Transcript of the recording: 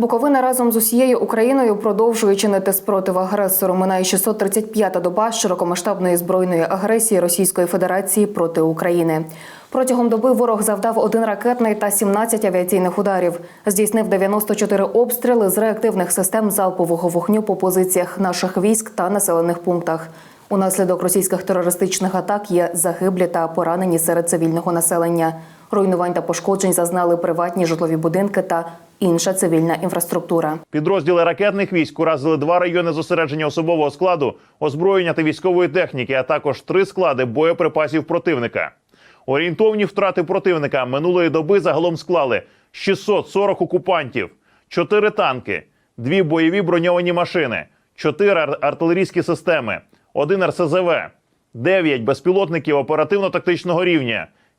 Буковина разом з усією Україною продовжує чинити спротив агресору. Минає 635-та доба широкомасштабної збройної агресії Російської Федерації проти України. Протягом доби ворог завдав один ракетний та 17 авіаційних ударів. Здійснив 94 обстріли з реактивних систем залпового вогню по позиціях наших військ та населених пунктах. Унаслідок російських терористичних атак є загиблі та поранені серед цивільного населення. Руйнувань та пошкоджень зазнали приватні житлові будинки та інша цивільна інфраструктура. Підрозділи ракетних військ уразили два райони зосередження особового складу, озброєння та військової техніки, а також три склади боєприпасів противника. Орієнтовні втрати противника минулої доби загалом склали 640 окупантів, 4 танки, 2 бойові броньовані машини, 4 ар- артилерійські системи, 1 РСЗВ, 9 безпілотників оперативно-тактичного рівня,